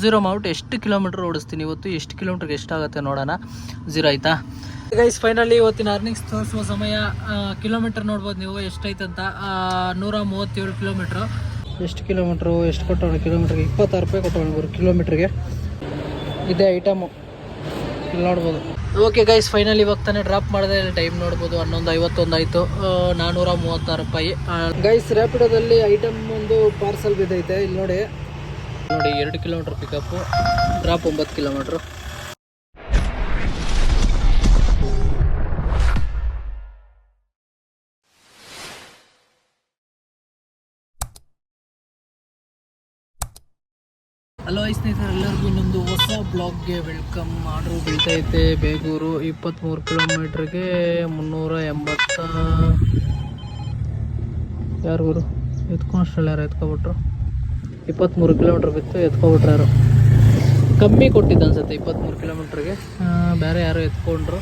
Zero ಮಾಡ್ಬಿಟ್ಟು ಎಷ್ಟು kilometre ಓಡಿಸ್ತೀನಿ ಇವತ್ತು? ಎಷ್ಟು ಕಿಲೋಮೀಟರ್ಗೆ ಎಷ್ಟಾಗುತ್ತೆ ನೋಡೋಣ. ಝೀರೋ ಆಯ್ತಾ? ಗೈಸ್ ಫೈನಲಿ ಇವತ್ತಿನ ಅರ್ನಿಂಗ್ಸ್ ತೋರಿಸುವ ಸಮಯ ಕಿಲೋಮೀಟರ್ ನೋಡ್ಬೋದು ನೀವು ಎಷ್ಟೈತಂತ. ನೂರ ಮೂವತ್ತೇಳು ಕಿಲೋಮೀಟ್ರು. ಎಷ್ಟು ಕಿಲೋಮೀಟ್ರು ಎಷ್ಟು ಕೊಟ್ಟೋಣ ಕಿಲೋಮೀಟ್ರಿಗೆ ಇಪ್ಪತ್ತಾರು ರೂಪಾಯಿ ಕೊಟ್ಟವಣ ಗುರು ಕಿಲೋಮೀಟ್ರಿಗೆ. ಇದೇ ಐಟಮು ಇಲ್ಲಿ ನೋಡ್ಬೋದು. ಓಕೆ ಗೈಸ್ ಫೈನಲ್ ಇವಾಗ ತಾನೇ ಡ್ರಾಪ್ ಮಾಡಿದೆ. ಟೈಮ್ ನೋಡ್ಬೋದು ಹನ್ನೊಂದು ಐವತ್ತೊಂದು ಆಯಿತು ನಾನ್ನೂರ ಮೂವತ್ತಾರು ರೂಪಾಯಿ. ಗೈಸ್ ರ್ಯಾಪಿಡೋದಲ್ಲಿ ಐಟಮ್ ಒಂದು ಪಾರ್ಸಲ್ ಬಿದ್ದೈತೆ. ಇಲ್ಲಿ ನೋಡಿ. ನೋಡಿ, ಎರಡು ಕಿಲೋಮೀಟರ್ ಪಿಕಪ್ಪು ಡ್ರಾಪ್ ಒಂಬತ್ತು ಕಿಲೋಮೀಟ್ರು ಹಲೋ ಸ್ನೇಹಿತರೆ, ಎಲ್ಲರಿಗೂ ಇನ್ನೊಂದು ಹೊಸ ಬ್ಲಾಗ್ಗೆ ವೆಲ್ಕಮ್ ಆರ್ಡ್ರು ಬೀಳ್ತೈತೆ ಬೇಗೂರು ಇಪ್ಪತ್ತ್ಮೂರು ಕಿಲೋಮೀಟ್ರಿಗೆ ಮುನ್ನೂರ ಎಂಬತ್ತ ಯಾರು ಗುರು? ಎತ್ಕೊಂಡಷ್ಟಲ್ಲ ಯಾರು ಎತ್ಕೊಬಿಟ್ರು. ಇಪ್ಪತ್ತ್ಮೂರು ಕಿಲೋಮೀಟ್ರ್ ಬಿತ್ತು ಎತ್ಕೊಬಿಟ್ರು ಕಮ್ಮಿ ಕೊಟ್ಟಿದ್ದು ಅನ್ಸುತ್ತೆ ಇಪ್ಪತ್ತ್ಮೂರು ಕಿಲೋಮೀಟ್ರಿಗೆ. ಬೇರೆ ಯಾರೋ ಎತ್ಕೊಂಡ್ರು.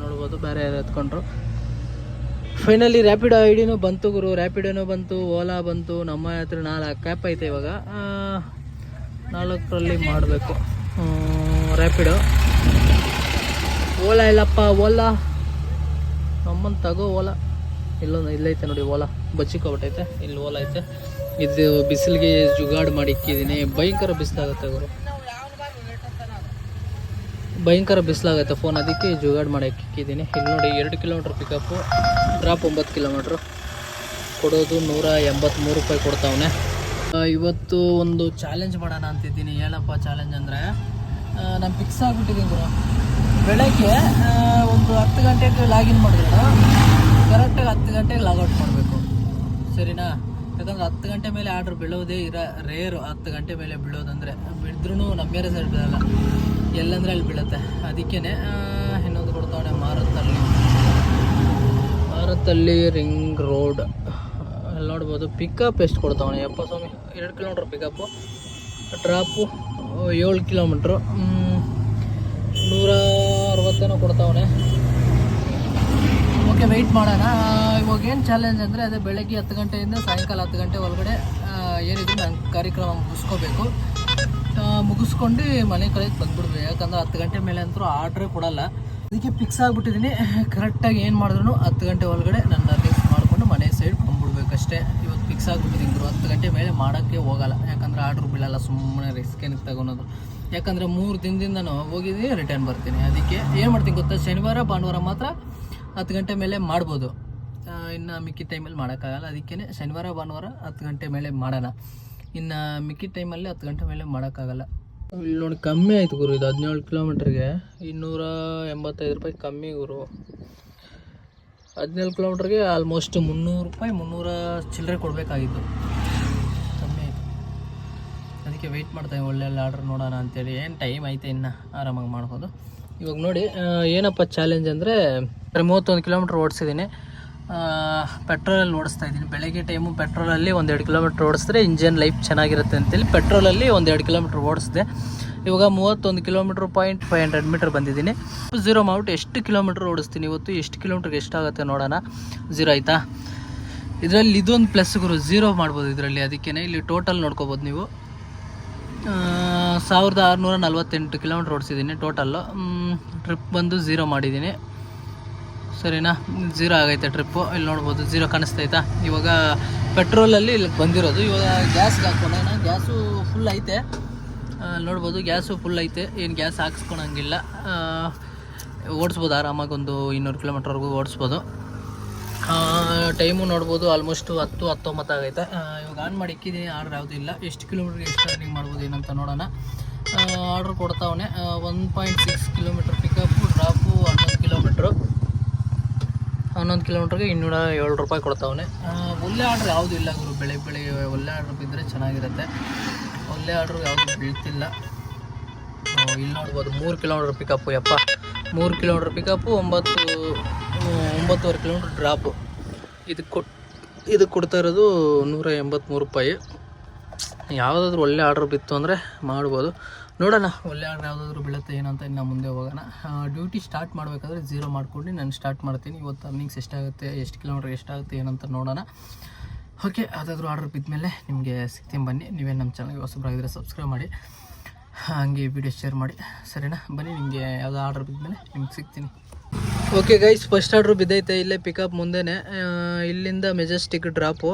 ನೋಡ್ಬೋದು, ಬೇರೆ ಯಾರು ಎತ್ಕೊಂಡ್ರು. ಫೈನಲಿ ರ್ಯಾಪಿಡೋ ಡಿನೂ ಬಂತು ಗುರು. ರ್ಯಾಪಿಡೋನೂ ಬಂತು ಓಲಾ ಬಂತು, ನಮ್ಮ ಹತ್ರ ನಾಲ್ಕು ಕ್ಯಾಪ್ ಐತೆ ಇವಾಗ. ನಾಲ್ಕರಲ್ಲಿ ಮಾಡಬೇಕು. ರ್ಯಾಪಿಡೋ ಓಲಾ ಇಲ್ಲಪ್ಪ ಓಲಾ ನಮ್ಮನ್ನು ತಗೋ ಓಲಾ ಇಲ್ಲೊಂದು, ಇಲ್ಲೈತೆ ನೋಡಿ ಓಲಾ ಬಚ್ಚಿಕೋಬಿಟ್ಟೈತೆ. ಇಲ್ಲಿ ಓಲಾ ಐತೆ. ಇದು ಬಿಸಿಲಿಗೆ ಜುಗಾಡ್ ಮಾಡಿ ಇಕ್ಕಿದ್ದೀನಿ. ಭಯಂಕರ ಬಿಸಿಲಾಗತ್ತೆ ಗುರು. ಭಯಂಕರ ಬಿಸಿಲಾಗತ್ತೆ ಫೋನ್ ಅದಕ್ಕೆ ಜುಗಾಡ್ ಮಾಡಿ ಇಕ್ಕಿದ್ದೀನಿ. ಇಲ್ಲಿ ನೋಡಿ ಎರಡು ಕಿಲೋಮೀಟ್ರ್ ಪಿಕಪ್ಪು ಡ್ರಾಪ್ ಒಂಬತ್ತು ಕಿಲೋಮೀಟ್ರು ಕೊಡೋದು ನೂರ ಎಂಬತ್ತ್ಮೂರು ರೂಪಾಯಿ ಕೊಡ್ತಾವನೆ. ಇವತ್ತು ಒಂದು ಚಾಲೆಂಜ್ ಮಾಡೋಣ ಅಂತಿದ್ದೀನಿ. ಏನಪ್ಪ ಚಾಲೆಂಜ್ ಅಂದರೆ ನಾನು ಫಿಕ್ಸ್ ಆಗಿಬಿಟ್ಟಿದ್ದೀನಿ ಗುರು. ಬೆಳಗ್ಗೆ ಒಂದು ಹತ್ತು ಗಂಟೆಗೆ ಲಾಗಿನ್ ಮಾಡಿದ್ರು ಕರೆಕ್ಟಾಗಿ ಹತ್ತು ಗಂಟೆಗೆ ಲಾಗೌಟ್ ಮಾಡಬೇಕು. ಸರಿನಾ? ಯಾಕಂದ್ರೆ ಹತ್ತು ಗಂಟೆ ಮೇಲೆ ಆರ್ಡ್ರ್ ಬೀಳೋದೇ ಇರ ರೇರು ಹತ್ತು ಗಂಟೆ ಮೇಲೆ ಬೀಳೋದಂದ್ರೆ ನಮ್ಮ ಬೇರೆ ಸೈಡ್ ಬೀಳಲ್ಲ. ಎಲ್ಲಂದ್ರೆ ಅಲ್ಲಿ ಬೀಳುತ್ತೆ. ಅದಕ್ಕೇ ಇನ್ನೊಂದು ಕೊಡ್ತಾವಣೆ ಮಾರತ್ತಲ್ಲಿ ಮಾರತ್ತಲ್ಲಿ ರಿಂಗ್ ರೋಡ್. ಅಲ್ಲಿ ನೋಡ್ಬೋದು ಪಿಕಪ್ ಎಷ್ಟು ಕೊಡ್ತಾವಣೆ? ಯಪ್ಪ ಸ್ವಾಮಿ, ಎರಡು ಕಿಲೋಮೀಟ್ರ್ ಪಿಕಪ್ಪು ಡ್ರಾಪು ಏಳು ಕಿಲೋಮೀಟ್ರು ನೂರ ಅರವತ್ತೇನೋ ಕೊಡ್ತಾವಣೆ. ಓಕೆ ವೆಯ್ಟ್ ಮಾಡೋಣ. ಏನು ಚಾಲೆಂಜ್ ಅಂದರೆ ಅದೇ ಬೆಳಗ್ಗೆ ಹತ್ತು ಗಂಟೆಯಿಂದ ಸಾಯಂಕಾಲ ಹತ್ತು ಗಂಟೆ ಒಳಗಡೆ ಏನಿದ್ರು ನಾನು ಕಾರ್ಯಕ್ರಮ ಮುಗಿಸ್ಕೋಬೇಕು. ಮುಗಿಸ್ಕೊಂಡು ಮನೆ ಕಡೆಗೆ ಬಂದ್ಬಿಡ್ಬೇಕು. ಯಾಕಂದ್ರೆ ಹತ್ತು ಗಂಟೆ ಮೇಲೆ ಅಂತೂ ಆರ್ಡ್ರೇ ಕೊಡಲ್ಲ. ಅದಕ್ಕೆ ಫಿಕ್ಸ್ ಆಗಿಬಿಟ್ಟಿದ್ದೀನಿ ಕರೆಕ್ಟಾಗಿ ಏನು ಮಾಡಿದ್ರು ಹತ್ತು ಗಂಟೆ ಒಳಗಡೆ ನನ್ನ ಲಿಫ್ಟ್ ಮಾಡಿಕೊಂಡು ಮನೆ ಸೈಡ್ ಬಂದ್ಬಿಡ್ಬೇಕಷ್ಟೇ ಇವತ್ತು ಫಿಕ್ಸ್ ಆಗಿಬಿಟ್ಟಿದ್ದೀನಿ ಗುರು. ಹತ್ತು ಗಂಟೆ ಮೇಲೆ ಮಾಡೋಕ್ಕೆ ಹೋಗಲ್ಲ. ಯಾಕಂದರೆ ಆರ್ಡ್ರ್ ಬೀಳಲ್ಲ ಸುಮ್ಮನೆ ರಿಸ್ಕ್ ಏನಕ್ಕೆ ತಗೊಳೋದು. ಯಾಕಂದರೆ ಮೂರು ದಿನದಿಂದ ನಾನು ಹೋಗಿದ್ದೀನಿ ರಿಟರ್ನ್ ಬರ್ತೀನಿ. ಅದಕ್ಕೆ ಏನು ಮಾಡ್ತೀನಿ ಗೊತ್ತಾ? ಶನಿವಾರ, ಭಾನುವಾರ ಮಾತ್ರ ಹತ್ತು ಗಂಟೆ ಮೇಲೆ ಮಾಡ್ಬೋದು. ಇನ್ನು ಮಿಕ್ಕಿ ಟೈಮಲ್ಲಿ ಮಾಡೋಕ್ಕಾಗಲ್ಲ. ಅದಕ್ಕೇ ಶನಿವಾರ, ಭಾನುವಾರ ಹತ್ತು ಗಂಟೆ ಮೇಲೆ ಮಾಡೋಣ. ಇನ್ನು ಮಿಕ್ಕಿ ಟೈಮಲ್ಲಿ ಹತ್ತು ಗಂಟೆ ಮೇಲೆ ಮಾಡೋಕ್ಕಾಗಲ್ಲ. ಇಲ್ಲಿ ನೋಡಿ ಕಮ್ಮಿ ಆಯ್ತು ಗುರು. ಇದು ಹದಿನೇಳು ಕಿಲೋಮೀಟ್ರಿಗೆ ಇನ್ನೂರ ಎಂಬತ್ತೈದು ರೂಪಾಯಿ ಕಮ್ಮಿ ಗುರು. ಹದಿನೇಳು ಕಿಲೋಮೀಟ್ರಿಗೆ ಆಲ್ಮೋಸ್ಟ್ ಮುನ್ನೂರು ರೂಪಾಯಿ, ಮುನ್ನೂರ ಚಿಲ್ಲರೆ ಕೊಡಬೇಕಾಗಿತ್ತು. ಕಮ್ಮಿ ಆಯಿತು. ಅದಕ್ಕೆ ವೆಯ್ಟ್ ಮಾಡ್ತಾ ಒಳ್ಳೆ ಒಳ್ಳೆ ಆರ್ಡ್ರ್ ನೋಡೋಣ ಅಂತೇಳಿ. ಏನು ಟೈಮ್ ಐತೆ ಇನ್ನು? ಆರಾಮಾಗಿ ಮಾಡ್ಬೋದು. ಇವಾಗ ನೋಡಿ ಏನಪ್ಪ ಚಾಲೆಂಜ್ ಅಂದರೆ ಮೂವತ್ತೊಂದು ಕಿಲೋಮೀಟ್ರ್ ಓಡಿಸಿದ್ದೀನಿ. ಪೆಟ್ರೋಲಲ್ಲಿ ಓಡಿಸ್ತಾ ಇದ್ದೀನಿ. ಬೆಳಗ್ಗೆ ಟೈಮು ಪೆಟ್ರೋಲಲ್ಲಿ ಒಂದೆರಡು ಕಿಲೋಮೀಟ್ರ್ ಓಡಿಸಿದ್ರೆ ಇಂಜಿನ್ ಲೈಫ್ ಚೆನ್ನಾಗಿರುತ್ತೆ ಅಂತೇಳಿ ಪೆಟ್ರೋಲಲ್ಲಿ ಒಂದೆರಡು ಕಿಲೋಮೀಟ್ರ್ ಓಡಿಸಿದೆ. ಇವಾಗ ಮೂವತ್ತೊಂದು kilometre point five hundred metre ಬಂದಿದ್ದೀನಿ. ಝೀರೋ ಮಾಡ್ಬಿಟ್ಟು ಎಷ್ಟು ಕಿಲೋಮೀಟ್ರ್ ಓಡಿಸ್ತೀನಿ ಇವತ್ತು? ಎಷ್ಟು ಕಿಲೋಮೀಟ್ರ್ಗೆ ಎಷ್ಟಾಗುತ್ತೆ ನೋಡೋಣ. ಝೀರೋ ಆಯಿತಾ? ಇದರಲ್ಲಿ ಇದೊಂದು ಪ್ಲಸ್ ಗುರು ಝೀರೋ ಮಾಡ್ಬೋದು ಇದರಲ್ಲಿ ಅದಕ್ಕೇ ಇಲ್ಲಿ ಟೋಟಲ್ ನೋಡ್ಕೋಬೋದು ನೀವು. ಸಾವಿರದ ಆರುನೂರ ನಲ್ವತ್ತೆಂಟು ಕಿಲೋಮೀಟ್ರ್ ಓಡಿಸಿದ್ದೀನಿ ಟೋಟಲ್ಲು ಟ್ರಿಪ್ ಬಂದು ಝೀರೋ ಮಾಡಿದ್ದೀನಿ. ಸರಿನಾ? ಜೀರೋ ಆಗೈತೆ ಟ್ರಿಪ್ಪು ಇಲ್ಲಿ ನೋಡ್ಬೋದು, ಜೀರೋ ಕಾಣಿಸ್ತೈತಾ? ಇವಾಗ ಪೆಟ್ರೋಲಲ್ಲಿ ಇಲ್ಲಿ ಬಂದಿರೋದು. ಇವಾಗ ಗ್ಯಾಸ್ಗೆ ಹಾಕ್ಕೊಳ್ಳೋಣ ಗ್ಯಾಸು ಫುಲ್ ಐತೆ. ನೋಡ್ಬೋದು ಗ್ಯಾಸು ಫುಲ್ ಐತೆ. ಏನು ಗ್ಯಾಸ್ ಹಾಕ್ಸ್ಕೊಳಂಗಿಲ್ಲ. ಓಡಿಸ್ಬೋದು, ಆರಾಮಾಗಿ ಒಂದು ಇನ್ನೂರು ಕಿಲೋಮೀಟ್ರ್ವರೆಗೂ ಓಡಿಸ್ಬೋದು. ಟೈಮು ನೋಡ್ಬೋದು ಆಲ್ಮೋಸ್ಟು ಹತ್ತು, ಹತ್ತೊಂಬತ್ತು ಆಗೈತೆ. ಇವಾಗ ಆನ್ ಮಾಡಿ ಇಕ್ಕಿದ್ದೀನಿ ಆರ್ಡ್ರ್ ಯಾವುದೂ ಇಲ್ಲ. ಎಷ್ಟು ಕಿಲೋಮೀಟ್ರಿಗೆ ಎಷ್ಟು ರನ್ನಿಂಗ್ ಮಾಡ್ಬೋದು ಏನಂತ ನೋಡೋಣ. Order ಕೊಡ್ತಾವನೆ. One point six kilometre pickup drop ಹನ್ನೊಂದು ಕಿಲೋಮೀಟ್ರು ಹನ್ನೊಂದು ಕಿಲೋಮೀಟ್ರಿಗೆ ಇನ್ನೂರ ಏಳು ರೂಪಾಯಿ ಕೊಡ್ತಾವನೆ. ಒಳ್ಳೆ ಆರ್ಡ್ರ್ ಯಾವುದೂ ಇಲ್ಲ ಗುರು? ಬೆಳೆ ಬೆಳೆ, ಒಳ್ಳೆ ಆರ್ಡ್ರ್ ಬಿದ್ದರೆ ಚೆನ್ನಾಗಿರುತ್ತೆ. ಒಳ್ಳೆ ಆರ್ಡ್ರ್ ಯಾವುದು ಬೀಳ್ತಿಲ್ಲ. ಇಲ್ಲಿ ನೋಡ್ಬೋದು, ಮೂರು ಕಿಲೋಮೀಟ್ರ್ ಪಿಕಪ್ಪು ಯಪ್ಪ. ಮೂರು ಕಿಲೋಮೀಟ್ರ್ ಪಿಕಪ್ಪು ಒಂಬತ್ತು ಒಂಬತ್ತುವರೆ ಕಿಲೋಮೀಟ್ರ್ ಡ್ರಾಪು ಇದು ಕೊಟ್ಟು ಇದಕ್ಕೆ ಕೊಡ್ತಾ ಇರೋದು ನೂರ ಎಂಬತ್ತ್ಮೂರು ರೂಪಾಯಿ. ಯಾವುದಾದ್ರೂ ಒಳ್ಳೆ ಆರ್ಡ್ರ್ ಬಿತ್ತು ಅಂದರೆ ಮಾಡ್ಬೋದು. ನೋಡೋಣ ಒಳ್ಳೆ ಆರ್ಡ್ರ್ ಯಾವುದಾದ್ರೂ ಬೀಳುತ್ತೆ ಏನಂತ ಇನ್ನು ಮುಂದೆ ಹೋಗೋಣ. ಡ್ಯೂಟಿ ಸ್ಟಾರ್ಟ್ ಮಾಡಬೇಕಾದ್ರೆ ಜೀರೋ ಮಾಡ್ಕೊಂಡು ನಾನು ಸ್ಟಾರ್ಟ್ ಮಾಡ್ತೀನಿ. ಇವತ್ತು ಅರ್ನಿಂಗ್ಸ್ ಎಷ್ಟಾಗುತ್ತೆ, ಎಷ್ಟು ಕಿಲೋಮೀಟ್ರ್ ಎಷ್ಟಾಗುತ್ತೆ ಏನಂತ ನೋಡೋಣ. ಓಕೆ ಯಾವುದಾದ್ರೂ ಆರ್ಡರ್ ಬಿದ್ಮೇಲೆ ನಿಮಗೆ ಸಿಗ್ತೀನಿ ಬನ್ನಿ. ನೀವೇನು ನಮ್ಮ ಚಾನಲ್ಗೆ ಹೊಸಬ್ರಾಗಿದ್ದರೆ ಸಬ್ಸ್ಕ್ರೈಬ್ ಮಾಡಿ. ಹಾಗೆ ವಿಡಿಯೋ ಶೇರ್ ಮಾಡಿ. ಸರಿನಾ? ಬನ್ನಿ, ನಿಮಗೆ ಯಾವುದೋ ಆರ್ಡರ್ ಬಿದ್ಮೇಲೆ ನಿಮ್ಗೆ ಸಿಗ್ತೀನಿ. ಓಕೆ ಗೈಸ್ ಫಸ್ಟ್ ಆರ್ಡ್ರು ಬಿದ್ದೈತೆ. ಇಲ್ಲೇ ಪಿಕಪ್ ಮುಂದೆನೇ. ಇಲ್ಲಿಂದ ಮೆಜೆಸ್ಟಿಕ್ ಡ್ರಾಪು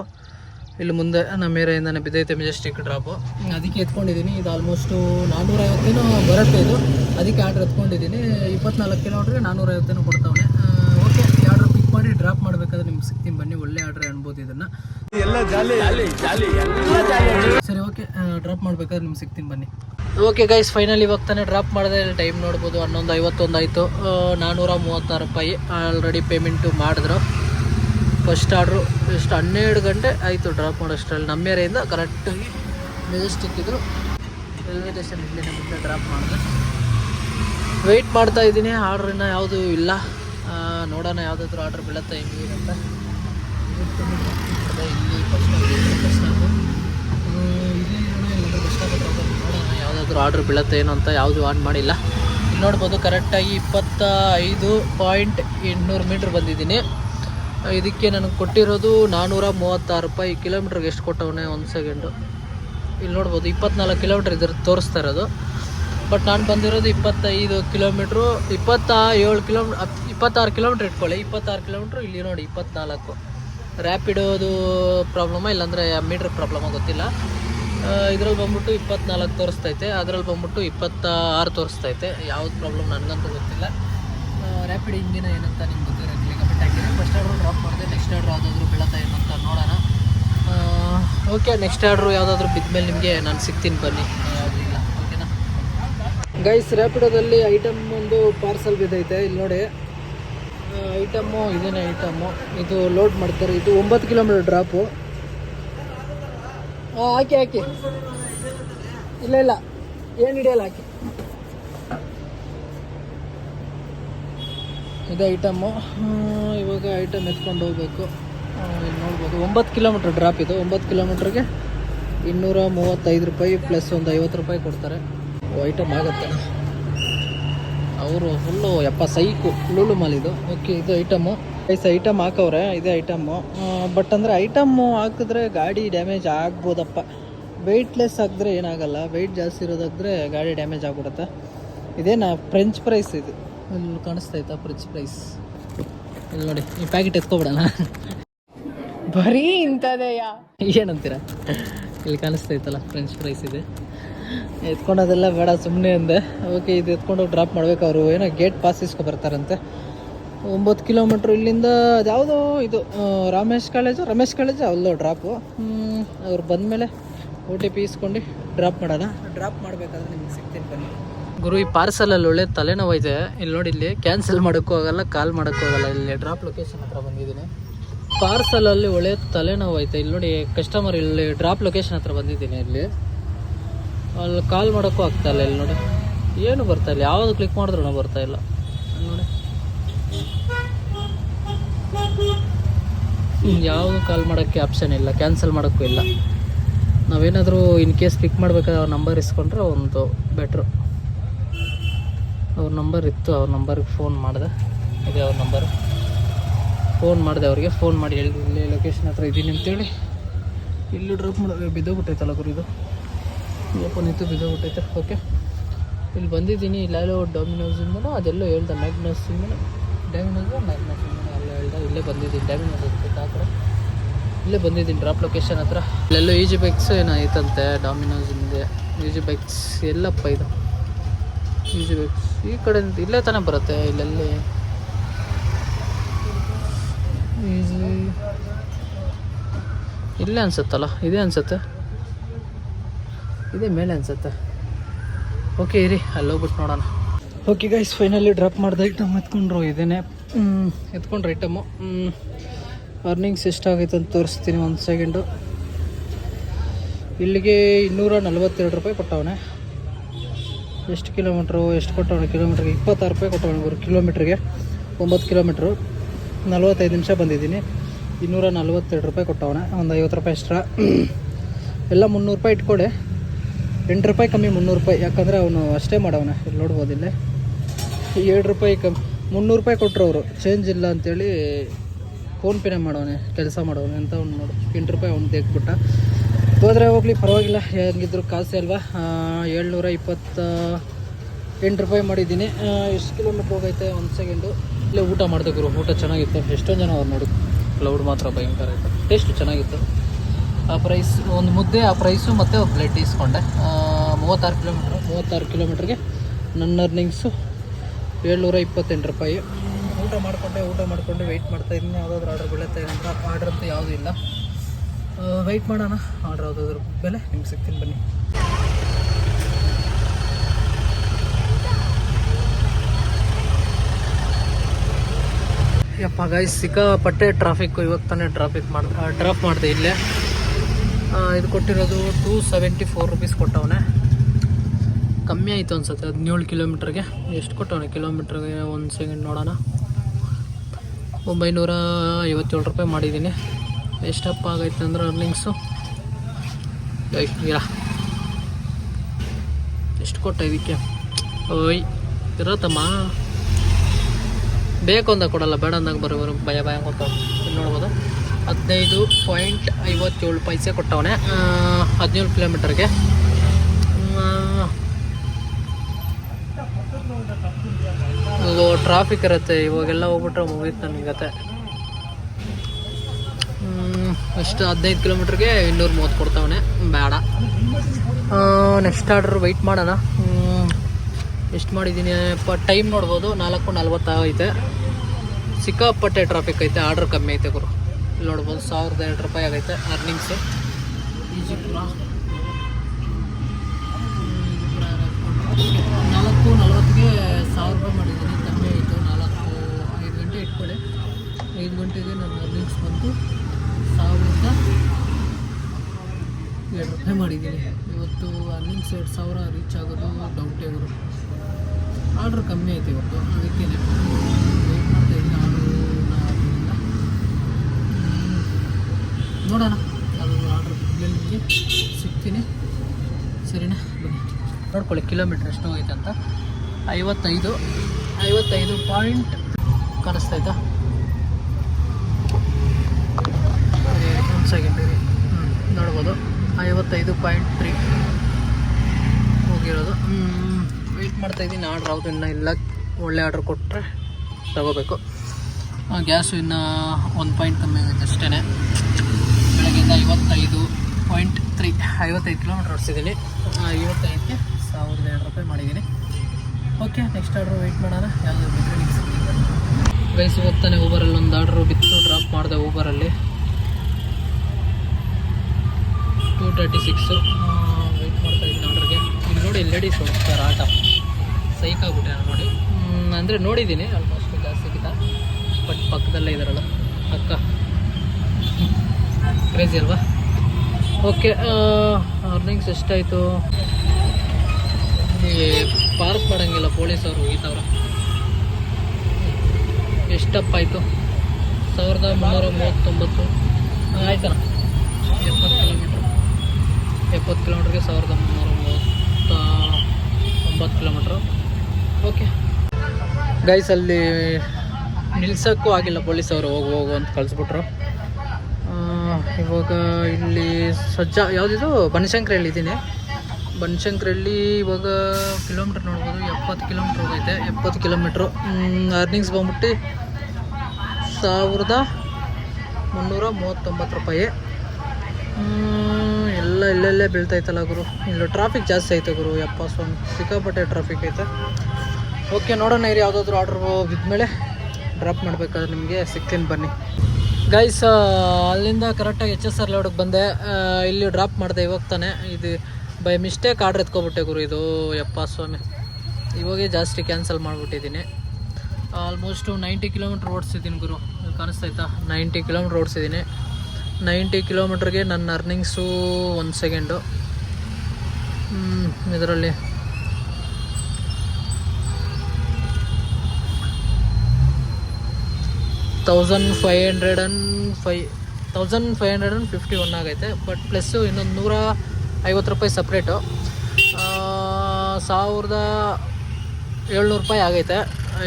ಇಲ್ಲಿ ಮುಂದೆ ನಮ್ಮ ಏರಿಯಾಯಿಂದನೇ ಬಿದ್ದೈತೆ ಮೆಜೆಸ್ಟಿಕ್ ಡ್ರಾಪು ಅದಕ್ಕೆ ಎತ್ಕೊಂಡಿದ್ದೀನಿ. ಇದು ಆಲ್ಮೋಸ್ಟು ನಾನ್ನೂರೈವತ್ತೇನೋ ಬರುತ್ತೆ ಇದು. ಅದಕ್ಕೆ ಆರ್ಡ್ರ್ ಎತ್ಕೊಂಡಿದ್ದೀನಿ. ಇಪ್ಪತ್ನಾಲ್ಕು ಕಿಲೋಮೀಟ್ರಿಗೆ ನಾನ್ನೂರೈವತ್ತೇನೋ ಕೊಡ್ತಾವನೆ. ಓಕೆ ಆರ್ಡ್ರ್ ಪಿಕ್ ಮಾಡಿ ಡ್ರಾಪ್ ಮಾಡಬೇಕಾದ್ರೆ ನಿಮ್ಗೆ ಸಿಗ್ತೀನಿ. ಬನ್ನಿ, ಒಳ್ಳೆ ಆರ್ಡ್ರ್ ಅನ್ಬೋದು ಇದನ್ನು. ಸರಿ ಓಕೆ ಡ್ರಾಪ್ ಮಾಡಬೇಕಾದ್ರೆ ನಿಮ್ಗೆ ಸಿಗ್ತೀನಿ. ಬನ್ನಿ. ಓಕೆ ಗೈಸ್ ಫೈನಲ್ ಇವಾಗ ತಾನೇ ಡ್ರಾಪ್ ಮಾಡಿದೆ. ಟೈಮ್ ನೋಡ್ಬೋದು. ಹನ್ನೊಂದು ಐವತ್ತೊಂದು ಆಯಿತು. ನಾನ್ನೂರ ಮೂವತ್ತಾರು ರೂಪಾಯಿ ಆಲ್ರೆಡಿ ಪೇಮೆಂಟು ಮಾಡಿದ್ರು. ಫಸ್ಟ್ ಆರ್ಡ್ರು ಎಷ್ಟು ಹನ್ನೆರಡು ಗಂಟೆ ಆಯಿತು ಡ್ರಾಪ್ ಮಾಡೋಷ್ಟರಲ್ಲಿ. ನಮ್ಮ ಏರಿಯಿಂದ ಕರೆಕ್ಟಾಗಿ ಮೆಜೆಸ್ಟಿಕ್ ಇದ್ರು. ರೈಲ್ವೆ ಸ್ಟೇಷನ್ ಇಲ್ಲಿ ಮುಂದೆ ಡ್ರಾಪ್ ಮಾಡಿದೆ ವೆಯ್ಟ್ ಮಾಡ್ತಾ ಇದ್ದೀನಿ. ಆರ್ಡ್ರನ್ನ ಯಾವುದೂ ಇಲ್ಲ. ನೋಡೋಣ ಯಾವುದಾದ್ರೂ ಆರ್ಡ್ರ್ ಬೀಳುತ್ತೆ, ಹೆಂಗೆ ಅಂತ. ಇಲ್ಲಿ ನೋಡೋಣ ಯಾವುದಾದ್ರೂ ಆರ್ಡ್ರ್ ಬೀಳುತ್ತೆ, ಏನು ಅಂತ. ಯಾವುದು ಆನ್ ಮಾಡಿಲ್ಲ. ನೋಡ್ಬೋದು ಕರೆಕ್ಟಾಗಿ ಇಪ್ಪತ್ತ ಐದು ಪಾಯಿಂಟ್ ಎಂಟುನೂರು ಮೀಟ್ರ್ ಬಂದಿದ್ದೀನಿ. ಇದಕ್ಕೆ ನನಗೆ ಕೊಟ್ಟಿರೋದು ನಾನ್ನೂರ ಮೂವತ್ತಾರು ರೂಪಾಯಿ. ಕಿಲೋಮೀಟ್ರಿಗೆ ಎಷ್ಟು ಕೊಟ್ಟವನೇ? ಒಂದು ಸೆಕೆಂಡು ಇಲ್ಲಿ ನೋಡ್ಬೋದು, ಇಪ್ಪತ್ನಾಲ್ಕು ಕಿಲೋಮೀಟ್ರ್ ಇದ್ರ ತೋರಿಸ್ತಾ ಇರೋದು. ಬಟ್ ನಾನು ಬಂದಿರೋದು ಇಪ್ಪತ್ತೈದು ಕಿಲೋಮೀಟ್ರು, ಇಪ್ಪತ್ತ ಏಳು ಕಿಲೋಮೀಟ್ರ್ ಇಪ್ಪತ್ತಾರು ಕಿಲೋಮೀಟ್ರ್ ಇಟ್ಕೊಳ್ಳಿ. ಇಪ್ಪತ್ತಾರು ಕಿಲೋಮೀಟ್ರ್ ಇಲ್ಲಿ ನೋಡಿ, ಇಪ್ಪತ್ನಾಲ್ಕು. ರ್ಯಾಪಿಡೋದು ಪ್ರಾಬ್ಲಮ ಇಲ್ಲಾಂದರೆ ಮೀಟ್ರ್ ಪ್ರಾಬ್ಲಮ ಗೊತ್ತಿಲ್ಲ. ಇದ್ರಲ್ಲಿ ಬಂದ್ಬಿಟ್ಟು ಇಪ್ಪತ್ನಾಲ್ಕು ತೋರಿಸ್ತೈತೆ ಅದ್ರಲ್ಲಿ ಬಂದ್ಬಿಟ್ಟು ಇಪ್ಪತ್ತ ಆರು ತೋರಿಸ್ತೈತೆ ಯಾವ್ದು ಪ್ರಾಬ್ಲಮ್ ನನಗಂತೂ ಗೊತ್ತಿಲ್ಲ. ರ್ಯಾಪಿಡ್ ಇಂಜಿನ ಏನಂತ ನಿಮ್ಗೆ ಗೊತ್ತಿರೋದಿಲ್ಲ ಕಮೆಂಟ್ ಫಸ್ಟ್ ಆರ್ಡ್ರು ಡ್ರಾಪ್ ಮಾಡಿದೆ. ನೆಕ್ಸ್ಟ್ ಆರ್ಡ್ರ್ ಯಾವುದಾದ್ರೂ ಬೀಳತ್ತಾ ಅಂತ ನೋಡೋಣ. ಓಕೆ ನೆಕ್ಸ್ಟ್ ಆರ್ಡ್ರು ಯಾವುದಾದ್ರೂ ಬಿದ್ಮೇಲೆ ನಿಮಗೆ ನಾನು ಸಿಗ್ತೀನಿ ಬನ್ನಿ. ಯಾವುದೂ ಇಲ್ಲ ಓಕೆನಾ ಗೈಸ್ ರ್ಯಾಪಿಡೋದಲ್ಲಿ ಐಟಮ್ ಒಂದು ಪಾರ್ಸಲ್ ಬಿದ್ದೈತೆ. ಇಲ್ಲಿ ನೋಡಿ. ಐಟಮ್ಮು ಇದೇನೇ ಐಟಮ್ಮು ಇದು ಲೋಡ್ ಮಾಡ್ತಾರೆ. ಇದು ಒಂಬತ್ತು ಕಿಲೋಮೀಟರ್ ಡ್ರಾಪು ಹಾಕಿ ಹಾಕಿ. ಇಲ್ಲ ಇಲ್ಲ. ಏನು ಹಿಡಿಯಲ್ಲ, ಹಾಕಿ. ಇದು ಐಟಮ್ಮು ಇವಾಗ ಐಟಮ್ ಎತ್ಕೊಂಡು ಹೋಗ್ಬೇಕು. ಇಲ್ಲಿ ನೋಡ್ಬೋದು. ಒಂಬತ್ತು ಕಿಲೋಮೀಟ್ರ್ ಡ್ರಾಪ್ ಇದು. ಒಂಬತ್ತು ಕಿಲೋಮೀಟ್ರಿಗೆ ಇನ್ನೂರ ಮೂವತ್ತೈದು ರೂಪಾಯಿ ಪ್ಲಸ್ ಒಂದು ಐವತ್ತು ರೂಪಾಯಿ ಕೊಡ್ತಾರೆ. ಐಟಮ್ ಆಗುತ್ತೆ. ಅವರು ಫುಲ್ಲು ಯಪ್ಪ ಸೈಕು ಲೂಲು ಮಾಲ್ ಇದು. ಓಕೆ ಇದು ಐಟಮು ಐಸ್ ಐಟಮ್ ಹಾಕವ್ರೆ. ಇದೇ ಐಟಮ್ಮು ಬಟ್ ಅಂದರೆ ಐಟಮ್ಮು ಹಾಕಿದ್ರೆ ಗಾಡಿ ಡ್ಯಾಮೇಜ್ ಆಗ್ಬೋದಪ್ಪ. ವೆಯ್ಟ್ಲೆಸ್ ಹಾಕಿದ್ರೆ ಏನಾಗಲ್ಲ. ವೆಯ್ಟ್ ಜಾಸ್ತಿ ಇರೋದಾದರೆ ಗಾಡಿ ಡ್ಯಾಮೇಜ್ ಆಗ್ಬಿಡುತ್ತೆ. ಇದೇನಾ ಫ್ರೆಂಚ್ ಪ್ರೈಸ್ ಇದು. ಇಲ್ಲಿ ಇತ್ತು ಫ್ರಿಜ್ ಪ್ರೈಸ್ ಇಲ್ಲಿ ನೋಡಿ, ಈ ಪ್ಯಾಕೆಟ್ ಎತ್ಕೊಬಿಡೋಣ. ಬರೀ ಇಂಥದೆಯಾ? ಏನಂತೀರ? ಇಲ್ಲಿ ಕಾಣಿಸ್ತೈತಲ್ಲ ಫ್ರೆಂಚ್ ಫ್ರೈಸ್ ಇದೆ. ಎತ್ಕೊಂಡೋದೆಲ್ಲ ಬೇಡ ಸುಮ್ಮನೆ ಅಂದೆ. ಓಕೆ ಇದು ಎತ್ಕೊಂಡು ಡ್ರಾಪ್ ಮಾಡ್ಬೇಕು ಅವರು. ಏನೋ ಗೇಟ್ ಪಾಸ್ ಇಸ್ಕೊ ಬರ್ತಾರಂತೆ. ಒಂಬತ್ತು ಕಿಲೋಮೀಟ್ರ್ ಇಲ್ಲಿಂದ ಅದ್ಯಾವುದೋ ಇದು ರಮೇಶ್ ಕಾಲೇಜು ರಮೇಶ್ ಕಾಲೇಜು ಅಲ್ಲೋ ಡ್ರಾಪು ಅವ್ರು ಬಂದಮೇಲೆ ಓ ಟಿ ಪಿ ಇಸ್ಕೊಂಡು ಡ್ರಾಪ್ ಮಾಡೋಣ. ಡ್ರಾಪ್ ಮಾಡಬೇಕಾದ್ರೆ ನಿಮಗೆ ಸಿಗ್ತೀನಿ ಬನ್ನಿ. ಗುರು, ಈ ಪಾರ್ಸಲಲ್ಲಿ ಒಳ್ಳೆ ತಲೆನೋವು ಇದೆ. ಇಲ್ಲಿ ನೋಡಿ, ಇಲ್ಲಿ ಕ್ಯಾನ್ಸಲ್ ಮಾಡೋಕ್ಕೂ ಆಗಲ್ಲ ಕಾಲ್ ಮಾಡೋಕ್ಕೂ ಆಗಲ್ಲ. ಇಲ್ಲಿ ಡ್ರಾಪ್ ಲೊಕೇಶನ್ ಹತ್ರ ಬಂದಿದ್ದೀನಿ. ಪಾರ್ಸಲಲ್ಲಿ ಒಳ್ಳೆ ತಲೆನೋವು ಐತೆ. ಇಲ್ಲಿ ನೋಡಿ ಕಸ್ಟಮರ್ ಇಲ್ಲಿ ಡ್ರಾಪ್ ಲೊಕೇಶನ್ ಹತ್ರ ಬಂದಿದ್ದೀನಿ ಇಲ್ಲಿ. ಅಲ್ಲಿ ಕಾಲ್ ಮಾಡೋಕ್ಕೂ ಆಗ್ತಾ ಇಲ್ಲ ನೋಡಿ. ಏನು ಬರ್ತಾ ಇಲ್ಲ. ಯಾವುದು ಕ್ಲಿಕ್ ಮಾಡಿದ್ರೂ ಬರ್ತಾ ಇಲ್ಲ. ನೋಡಿ. ಯಾವುದು ಕಾಲ್ ಮಾಡೋಕ್ಕೆ ಆಪ್ಷನ್ ಇಲ್ಲ ಕ್ಯಾನ್ಸಲ್ ಮಾಡೋಕ್ಕೂ ಇಲ್ಲ. ನಾವೇನಾದರೂ ಇನ್ ಕೇಸ್ ಪಿಕ್ ಮಾಡಬೇಕಾದ್ರೆ ನಂಬರ್ ಇಸ್ಕೊಂಡ್ರೆ ಒಂದು ಬೆಟ್ರು ಅವ್ರ ನಂಬರ್ ಇತ್ತು, ಅವ್ರ ನಂಬರ್ಗೆ ಫೋನ್ ಮಾಡಿದೆ. ಇದೆ ಅವ್ರ ನಂಬರ್. ಫೋನ್ ಮಾಡಿದೆ ಅವ್ರಿಗೆ ಫೋನ್ ಮಾಡಿ ಹೇಳಿ, ಇಲ್ಲೇ ಲೊಕೇಶನ್ ಹತ್ರ ಇದ್ದೀನಿ ಅಂತೇಳಿ. ಇಲ್ಲಿ ಡ್ರಾಪ್ ಮಾಡಿ ಬಿದ್ದೋಗ್ಬಿಟ್ಟೈತಲ್ಲ ಇದು. ಓಪನ್ ಇತ್ತು, ಬಿದ್ದೋಗ್ಬಿಟ್ಟೈತೆ. ಓಕೆ ಇಲ್ಲಿ ಬಂದಿದ್ದೀನಿ ಇಲ್ಲೆಲ್ಲೋ ಡಾಮಿನೋಸಿಂದನೋ ಅದೆಲ್ಲೋ ಹೇಳ್ದೆ. ಮ್ಯಾಗ್ನೋಸಿಂದನೋ ಡಾಮಿನೋಸು ಮ್ಯಾಗ್ನೋಸಿಂದನೋ ಎಲ್ಲ ಹೇಳ್ದೆ. ಇಲ್ಲೇ ಬಂದಿದ್ದೀನಿ ಡಾಮಿನೋಸ್ ಹತ್ರ ಆ ಕಡೆ. ಇಲ್ಲೇ ಬಂದಿದ್ದೀನಿ ಡ್ರಾಪ್ ಲೊಕೇಶನ್ ಹತ್ರ. ಇಲ್ಲೆಲ್ಲೋ ಈಜಿ ಬೈಕ್ಸ್ ಏನೋ ಐತಂತೆ ಡಾಮಿನೋಸ್ ಈಜಿ ಬೈಕ್ಸ್ ಎಲ್ಲಪ್ಪ ಇದು. ಈಜಿ ಬೇಕು ಈ ಕಡೆ ಇಲ್ಲೇ ತಾನೇ ಬರುತ್ತೆ, ಇಲ್ಲೆಲ್ಲಿ? ಈಜಿ ಇಲ್ಲೇ ಅನ್ಸತ್ತಲ್ಲ, ಇದೇ ಅನ್ಸುತ್ತೆ? ಇದೇ ಮೇಲೆ ಅನ್ಸುತ್ತೆ. ಓಕೆ ಇರಿ, ಅಲ್ಲಿ ಹೋಗ್ಬಿಟ್ಟು ನೋಡೋಣ. ಓಕೆ ಗೈಸ್ ಫೈನಲಿ ಡ್ರಾಪ್ ಮಾಡಿದೆ ಐಟಮ್ ಎತ್ಕೊಂಡ್ರು, ಇದೇನೆ. ಎತ್ಕೊಂಡ್ರು ಐಟಮು ಅರ್ನಿಂಗ್ಸ್ ಎಷ್ಟಾಗೈತೆ ಅಂತ ತೋರಿಸ್ತೀನಿ ಒಂದು ಸೆಕೆಂಡು ಇಲ್ಲಿಗೆ ಇನ್ನೂರ ನಲ್ವತ್ತೆರಡು ರೂಪಾಯಿ ಕೊಟ್ಟವನೆ. ಎಷ್ಟು ಕಿಲೋಮೀಟ್ರು, ಎಷ್ಟು ಕೊಟ್ಟವಣ ಕಿಲೋಮೀಟ್ರಿಗೆ? ಇಪ್ಪತ್ತಾರು ರೂಪಾಯಿ ಕೊಟ್ಟವಣ ಗುರು ಕಿಲೋಮೀಟ್ರಿಗೆ. ಒಂಬತ್ತು ಕಿಲೋಮೀಟ್ರು. ನಲ್ವತ್ತೈದು ನಿಮಿಷ ಬಂದಿದ್ದೀನಿ. ಇನ್ನೂರ ನಲ್ವತ್ತೆರಡು ರೂಪಾಯಿ ಕೊಟ್ಟವಣ ಒಂದು ಐವತ್ತು ರೂಪಾಯಿ ಎಕ್ಸ್ಟ್ರಾ ಎಲ್ಲ ಮುನ್ನೂರು ರೂಪಾಯಿ ಇಟ್ಕೊಡೆ. ಎಂಟು ರೂಪಾಯಿ ಕಮ್ಮಿ ಮುನ್ನೂರು ರೂಪಾಯಿ, ಯಾಕಂದರೆ ಅವನು ಅಷ್ಟೇ ಮಾಡವನ. ಇಲ್ಲಿ ನೋಡ್ಬೋದು ಇಲ್ಲೇ. ಎರಡು ರೂಪಾಯಿ ಕಮ್ಮಿ ಮುನ್ನೂರು ರೂಪಾಯಿ ಕೊಟ್ಟರು ಅವರು. ಚೇಂಜ್ ಇಲ್ಲ ಅಂತೇಳಿ ಫೋನ್ಪೇನೇ ಮಾಡೋನೆ ಕೆಲಸ ಮಾಡೋನೆ ಅಂತ ಅವ್ನು ನೋಡು. ಎಂಟು ರೂಪಾಯಿ ಅವ್ನು ತೆಗ್ಬಿಟ್ಟ ಹೋದ್ರೆ ಹೋಗ್ಲಿ, ಪರವಾಗಿಲ್ಲ. ಹೆಂಗಿದ್ರು ಕಾಸೆ ಅಲ್ವಾ? ಏಳ್ನೂರ ಇಪ್ಪತ್ತ ಎಂಟು ರೂಪಾಯಿ ಮಾಡಿದ್ದೀನಿ. ಎಷ್ಟು ಕಿಲೋಮೀಟ್ರ್ ಹೋಗೈತೆ? ಒಂದು ಸೆಕೆಂಡು ಇಲ್ಲೇ ಊಟ ಮಾಡಿದೆ ಗುರು. ಊಟ ಚೆನ್ನಾಗಿತ್ತು. ಎಷ್ಟೊಂದು ಜನ ಅವ್ರು ನೋಡಿ. ಕ್ಲೌಡ್ ಮಾತ್ರ ಭಯಂಕರ ಇತ್ತು. ಟೇಸ್ಟು ಚೆನ್ನಾಗಿತ್ತು. ಆ ಪ್ರೈಸ್ ಒಂದು ಮುದ್ದೆ, ಆ ಪ್ರೈಸು ಮತ್ತು ಒಂದು ಪ್ಲೇಟ್ ಇಸ್ಕೊಂಡೆ. ಮೂವತ್ತಾರು ಕಿಲೋಮೀಟ್ರ್. ಮೂವತ್ತಾರು ಕಿಲೋಮೀಟ್ರಿಗೆ ನನ್ನ ಅರ್ನಿಂಗ್ಸು ಏಳ್ನೂರ ಇಪ್ಪತ್ತೆಂಟು ರೂಪಾಯಿ. ಊಟ ಮಾಡಿಕೊಂಡೆ, ಊಟ ಮಾಡಿಕೊಂಡು ವೆಯ್ಟ್ ಮಾಡ್ತಾ ಇದ್ದೀನಿ. ಯಾವುದಾದ್ರೂ ಆರ್ಡರ್ ಬೀಳುತ್ತೆ ಅಂತ. ಆರ್ಡರ್ ಅಂತೂ ಯಾವುದೂ ಇಲ್ಲ. ವೆಯ್ಟ್ ಮಾಡೋಣ. ಆರ್ಡರ್ ಆದ್ರ ಬೆಲೆ, ನಿಮ್ಗೆ ಸಿಗ್ತೀನಿ ಬನ್ನಿ. ಯಪ್ಪ ಗಾಯ್ಸ್ ಸಿಕ್ಕಾಪಟ್ಟೆ ಟ್ರಾಫಿಕ್ಕು ಇವತ್ತು ತಾನೇ ಟ್ರಾಫಿಕ್ ಮಾಡ್ದೆ. ಡ್ರಾಪ್ ಮಾಡಿದೆ ಇಲ್ಲೇ. ಇದು ಕೊಟ್ಟಿರೋದು ಟೂ ಸೆವೆಂಟಿ ಫೋರ್ ರುಪೀಸ್ ಕೊಟ್ಟವನೆ. ಕಮ್ಮಿ ಆಯಿತು ಅನ್ಸುತ್ತೆ, ಹದಿನೇಳು ಕಿಲೋಮೀಟ್ರಿಗೆ. ಎಷ್ಟು ಕೊಟ್ಟವನೆ? ಕಿಲೋಮೀಟ್ರಿಗೆ ಒಂದು ಸೆಕೆಂಡ್ ನೋಡೋಣ. ಒಂಬೈನೂರ ಐವತ್ತೇಳು ರೂಪಾಯಿ ಮಾಡಿದ್ದೀನಿ. ಎಷ್ಟಪ್ಪ ಆಗೈತೆ ಅಂದ್ರೆ ಅರ್ನಿಂಗ್ಸು ಎಷ್ಟು ಕೊಟ್ಟ ಇದಕ್ಕೆ? ಓಯ್, ಇರತ್ತಮ್ಮ. ಬೇಕು ಅಂದಾಗ ಕೊಡಲ್ಲ, ಬೇಡ ಅಂದಾಗ ಬರೋರು ಭಯ ಭಯ ಅಂತ ನೋಡ್ಬೋದು. ಹದಿನೈದು ಪಾಯಿಂಟ್ ಐವತ್ತೇಳು ಪೈಸೆ ಕೊಟ್ಟವನೆ. ಹದಿನೇಳು ಕಿಲೋಮೀಟರ್ಗೆ. ಟ್ರಾಫಿಕ್ ಇರುತ್ತೆ, ಇವಾಗೆಲ್ಲ ಹೋಗ್ಬಿಟ್ರೆ ಮುಗೀತು ನನಗೆ ಎಷ್ಟು ಹದಿನೈದು ಕಿಲೋಮೀಟ್ರಿಗೆ ಇನ್ನೂರು ಮೂವತ್ತು ಕೊಡ್ತಾವನೆ. ಬೇಡ. ನೆಕ್ಸ್ಟ್ ಆರ್ಡ್ರ್ ವೆಯ್ಟ್ ಮಾಡೋಣ. ಎಷ್ಟು ಮಾಡಿದ್ದೀನಿ ಪ ಟೈಮ್ ನೋಡ್ಬೋದು, ನಾಲ್ಕು ನಲ್ವತ್ತಾಗೈತೆ ಸಿಕ್ಕಾಪಟ್ಟೆ ಟ್ರಾಫಿಕ್ ಐತೆ ಆರ್ಡ್ರ್ ಕಮ್ಮಿ ಐತೆ ಗುರು. ಇಲ್ಲಿ ನೋಡ್ಬೋದು, ಸಾವಿರದ ಎರಡು ರೂಪಾಯಿ ಆಗೈತೆ ಅರ್ನಿಂಗ್ಸು ನಾಲ್ಕು ನಲ್ವತ್ತಿಗೆ ಸಾವಿರ ರೂಪಾಯಿ ಮಾಡಿದ್ದೀನಿ ಕಮ್ಮಿ ಆಯಿತು. ನಾಲ್ಕು ಐದು ಗಂಟೆ ಇಟ್ಕೊಳ್ಳಿ. ಐದು ಗಂಟೆಗೆ ನನ್ನ ಅರ್ನಿಂಗ್ಸ್ ಬಂತು. ಸಾವಿರದ ಎರಡು ರೂಪಾಯಿ ಮಾಡಿದ್ದೀನಿ. ಇವತ್ತು ಅರ್ನಿಂಗ್ಸ್ ಎರಡು ಸಾವಿರ ರೀಚ್ ಆಗೋದು ಡೌಟೇ ಇವರು. ಆರ್ಡ್ರ್ ಕಮ್ಮಿ ಐತೆ ಇವತ್ತು ಅದಕ್ಕೆ ವೇಟ್ ಮಾಡ್ತಾ ಇದ್ದೀನಿ ಆರ್ಡ್ರ್ ನೋಡೋಣ. ಅದು ಆರ್ಡ್ರ್ ನಿಮಗೆ ಸಿಗ್ತೀನಿ. ಸರಿನಾ? ಬನ್ನಿ. ನೋಡ್ಕೊಳ್ಳಿ ಕಿಲೋಮೀಟ್ರ್ ಎಷ್ಟು ಹೋಗೈತೆ ಅಂತ. ಐವತ್ತೈದು ಐವತ್ತೈದು ಪಾಯಿಂಟ್ ಕಾಣಿಸ್ತಾಯ್ತಾ ಸೆಕೆಂಡ್ ಇರಿ ಹ್ಞೂ ನೋಡ್ಬೋದು ಐವತ್ತೈದು ಪಾಯಿಂಟ್ ತ್ರೀ ಹೋಗಿರೋದು. ವೆಯ್ಟ್ ಮಾಡ್ತಾ ಇದ್ದೀನಿ. ಆರ್ಡ್ರ್ ಯಾವುದು ಇನ್ನೂ ಇಲ್ಲ. ಒಳ್ಳೆ ಆರ್ಡ್ರ್ ಕೊಟ್ಟರೆ ತಗೋಬೇಕು. ಗ್ಯಾಸು ಇನ್ನು ಒಂದು ಪಾಯಿಂಟ್ ಕಮ್ಮಿ ಆಗುತ್ತೆ ಅಷ್ಟೇ ಬೆಳಗ್ಗೆಯಿಂದ ಐವತ್ತೈದು ಪಾಯಿಂಟ್ ತ್ರೀ, ಐವತ್ತೈದು ಕಿಲೋಮೀಟ್ರ್ ಓಡಿಸಿದ್ದೀನಿ. ಐವತ್ತೈದಕ್ಕೆ ಸಾವಿರದ ಎರಡು ರೂಪಾಯಿ ಮಾಡಿದ್ದೀನಿ. ಓಕೆ ನೆಕ್ಸ್ಟ್ ಆರ್ಡ್ರ್ ವೆಯ್ಟ್ ಮಾಡೋಣ. ಯಾವುದು ಗೈಸ್ ಹೋಗ್ತಾನೆ ಊಬರಲ್ಲಿ ಒಂದು ಆರ್ಡ್ರು ಬಿತ್ತು. ಡ್ರಾಪ್ ಮಾಡಿದೆ ಊಬರಲ್ಲಿ ಟೂ ತರ್ಟಿ ಸಿಕ್ಸು ವೆಯ್ಟ್ ಮಾಡ್ತಾ ಇದ್ದೀನಿ ಆರ್ಡ್ರಿಗೆ ಇಲ್ಲಿ ನೋಡಿ ಲೇಡೀಸ್ ಸರ್ ಆಟ. ಸೈಕಾಗ್ಬಿಟ್ಟೆ ನಾನು ನೋಡಿ. ಅಂದರೆ ನೋಡಿದ್ದೀನಿ ಆಲ್ಮೋಸ್ಟ್ ಜಾಸ್ತಿಗಿಂತ ಬಟ್ ಪಕ್ಕದಲ್ಲೇ ಇದ್ದಾರಲ್ಲ ಅಕ್ಕ. ಕ್ರೇಜಿ ಅಲ್ವಾ? ಓಕೆ ಅರ್ನಿಂಗ್ಸ್ ಎಷ್ಟಾಯಿತು? ಪಾರ್ಕ್ ಮಾಡೋಂಗಿಲ್ಲ ಪೊಲೀಸವರು ಎಷ್ಟಪ್ಪ ಎಷ್ಟಪ್ಪಾಯಿತು? ಸಾವಿರದ ಮುನ್ನೂರ ಮೂವತ್ತೊಂಬತ್ತು. ಕಿಲೋಮೀಟ್ರ್ ಎಪ್ಪತ್ತು ಕಿಲೋಮೀಟ್ರಿಗೆ ಸಾವಿರದ ಮುನ್ನೂರ ಮೂವತ್ತ ಒಂಬತ್ತು ಕಿಲೋಮೀಟ್ರು. ಓಕೆ ಗೈಸ್ ಅಲ್ಲಿ ನಿಲ್ಸೋಕ್ಕೂ ಆಗಿಲ್ಲ ಪೊಲೀಸ್ ಅವರು. ಹೋಗು ಹೋಗು ಅಂತ ಕಳಿಸ್ಬಿಟ್ರು. ಇವಾಗ ಇಲ್ಲಿ ಸಜ್ಜ ಯಾವುದಿದು ಬನಶಂಕರಿಯಲ್ಲಿ ಇದ್ದೀನಿ ಬನಶಂಕರಿಯಲ್ಲಿ ಇವಾಗ ಕಿಲೋಮೀಟ್ರ್ ನೋಡ್ಬೋದು. ಎಪ್ಪತ್ತು ಕಿಲೋಮೀಟ್ರ್ ಹೋಗೈತೆ. ಎಪ್ಪತ್ತು ಕಿಲೋಮೀಟ್ರು. ಅರ್ನಿಂಗ್ಸ್ ಬಂದ್ಬಿಟ್ಟು ಸಾವಿರದ ಮುನ್ನೂರ ಮೂವತ್ತೊಂಬತ್ತು ರೂಪಾಯಿ. ಎಲ್ಲ ಇಲ್ಲೆಲ್ಲೇ ಬೀಳ್ತೈತಲ್ಲ ಗುರು. ಇಲ್ಲೂ ಟ್ರಾಫಿಕ್ ಜಾಸ್ತಿ ಐತೆ ಗುರು, ಯಪ್ಪ ಸ್ವಾಮಿ. ಸಿಕ್ಕಾಪಟ್ಟೆ ಟ್ರಾಫಿಕ್ ಐತೆ. ಓಕೆ ನೋಡೋಣ ಇರಿ, ಯಾವುದಾದ್ರೂ ಆರ್ಡ್ರ್ ಮೇಲೆ ಡ್ರಾಪ್ ಮಾಡಬೇಕಾದ್ರೆ ನಿಮಗೆ ಸಿಗ್ತೀನಿ ಬನ್ನಿ. ಗೈಸ್ ಅಲ್ಲಿಂದ ಕರೆಕ್ಟಾಗಿ ಎಚ್ ಎಸ್ ಆರ್ ರೋಡಿಗೆ ಬಂದೆ. ಇಲ್ಲಿ ಡ್ರಾಪ್ ಮಾಡಿದೆ ಇವಾಗ ತಾನೆ. ಇದು ಬೈ ಮಿಸ್ಟೇಕ್ ಆರ್ಡ್ರ್ ಎತ್ಕೊಬಿಟ್ಟೆ ಗುರು ಇದು, ಯಪ್ಪ ಸ್ವಾಮಿ. ಇವಾಗೇ ಜಾಸ್ತಿ ಕ್ಯಾನ್ಸಲ್ ಮಾಡಿಬಿಟ್ಟಿದ್ದೀನಿ. ಆಲ್ಮೋಸ್ಟು ನೈಂಟಿ ಕಿಲೋಮೀಟ್ರ್ ಓಡಿಸಿದ್ದೀನಿ ಗುರು. ಕಾಣಿಸ್ತೈತಾ? ನೈಂಟಿ ಕಿಲೋಮೀಟ್ರ್ ಓಡಿಸಿದ್ದೀನಿ. ನೈಂಟಿ ಕಿಲೋಮೀಟ್ರಿಗೆ ನನ್ನ ಅರ್ನಿಂಗ್ಸು ಒಂದು ಸೆಕೆಂಡು. ಇದರಲ್ಲಿ. Thousand five hundred and five thousand five hundred and fifty one ಆಗೈತೆ ಬಟ್ ಪ್ಲಸ್ಸು ಇನ್ನೊಂದು ನೂರ ಐವತ್ತು ರೂಪಾಯಿ ಸಪ್ರೇಟು ಸಾವಿರದ ಏಳ್ನೂರು ರೂಪಾಯಿ ಆಗೈತೆ,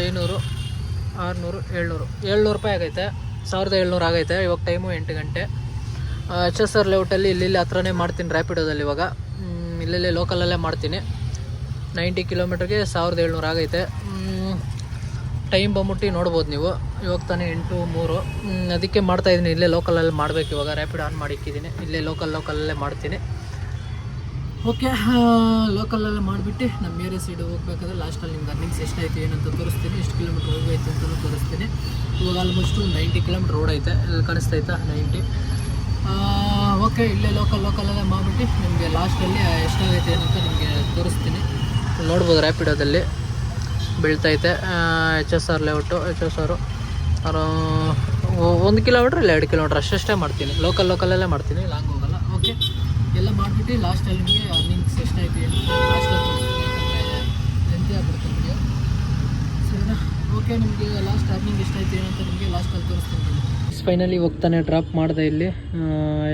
ಐನೂರು, ಆರುನೂರು, ಏಳ್ನೂರು ಏಳ್ನೂರು ರೂಪಾಯಿ ಆಗೈತೆ, ಸಾವಿರದ ಏಳ್ನೂರು ಆಗೈತೆ, ಇವಾಗ ಟೈಮು ಎಂಟು ಗಂಟೆ. ಎಚ್ ಎಸ್ ಆರ್ ಲೇಔಟಲ್ಲಿ ಇಲ್ಲಿ ಇಲ್ಲಿ ಹತ್ರನೇ ಮಾಡ್ತೀನಿ ರ್ಯಾಪಿಡೋದಲ್ಲಿ ಇವಾಗ. ಇಲ್ಲೆಲ್ಲೇ ಇಲ್ಲಲ್ಲೇ ಲೋಕಲಲ್ಲೇ ಮಾಡ್ತೀನಿ. ನೈಂಟಿ ಕಿಲೋಮೀಟ್ರಿಗೆ ಸಾವಿರದ ಏಳ್ನೂರು ಆಗೈತೆ. ಟೈಮ್ ಬಂದ್ಬಿಟ್ಟು ನೋಡ್ಬೋದು ನೀವು. ಇವಾಗ ತಾನೇ ಎಂಟು ಮೂರು. ಅದಕ್ಕೆ ಮಾಡ್ತಾ ಇದ್ದೀನಿ. ಇಲ್ಲೇ ಲೋಕಲಲ್ಲಿ ಮಾಡಬೇಕು ಇವಾಗ. ರ್ಯಾಪಿಡ್ ಆನ್ ಮಾಡಿ ಇಕ್ಕಿದ್ದೀನಿ. ಇಲ್ಲೇ ಲೋಕಲ್ ಲೋಕಲಲ್ಲೇ ಮಾಡ್ತೀನಿ. ಓಕೆ ಲೋಕಲಲ್ಲೇ ಮಾಡಿಬಿಟ್ಟು ನಮ್ಮ ಏರಿಯಾ ಸೈಡ್ ಹೋಗ್ಬೇಕಾದ್ರೆ ಲಾಸ್ಟಲ್ಲಿ ನಿಮ್ಗೆ ಅರ್ನಿಂಗ್ಸ್ ಎಷ್ಟಾಯ್ತು, ಏನಂತ ತೋರಿಸ್ತೀನಿ. ಎಷ್ಟು ಕಿಲೋಮೀಟ್ರ್ ಹೋಗೈತೆ ಅಂತಲೂ ತೋರಿಸ್ತೀನಿ. ಇವಾಗ ಆಲ್ಮೋಸ್ಟು ನೈಂಟಿ ಕಿಲೋಮೀಟ್ರ್ ರೋಡ್ ಐತೆ. ಇಲ್ಲಿ ಕಾಣಿಸ್ತೈತಾ ನೈಂಟಿ. ಓಕೆ ಇಲ್ಲೇ ಲೋಕಲ್ ಲೋಕಲಲ್ಲೇ ಮಾಡಿಬಿಟ್ಟು ನಿಮಗೆ ಲಾಸ್ಟಲ್ಲಿ ಎಷ್ಟಾಗೈತೆ ಏನಂತ ನಿಮಗೆ ತೋರಿಸ್ತೀನಿ. ನೋಡ್ಬೋದು ರ್ಯಾಪಿಡೋದಲ್ಲಿ ಬೀಳ್ತೈತೆ. H S R layout H S R ಒಂದು ಕಿಲೋಮೀಟ್ರ್ ಇಲ್ಲ, ಎರಡು ಕಿಲೋಮೀಟ್ರ್ ಅಷ್ಟಷ್ಟೇ ಮಾಡ್ತೀನಿ. ಲೋಕಲ್ ಲೋಕಲಲ್ಲೇ ಮಾಡ್ತೀನಿ ಲಾಂಗ್ ಹೋಗಲ್ಲ. ಓಕೆ ಎಲ್ಲ ಮಾಡಿಬಿಟ್ಟು ಲಾಸ್ಟಲ್ಲಿ ನಿಮಗೆ ಅರ್ನಿಂಗ್ಸ್ ಎಷ್ಟಾಯ್ತು ಲಾಸ್ಟಲ್ಲಿ ವಿಡಿಯೋ ಸರಿನಾ? ಓಕೆ ನಿಮಗೆ ಲಾಸ್ಟ್ ಅರ್ನಿಂಗ್ ಎಷ್ಟಾಯ್ತು ಏನಂತ ನಿಮಗೆ ಲಾಸ್ಟಲ್ಲಿ ತೋರಿಸ್ತೀನಿ. ಫೈನಲಿ ಹೋಗ್ತಾನೆ ಡ್ರಾಪ್ ಮಾಡಿದೆ ಇಲ್ಲಿ.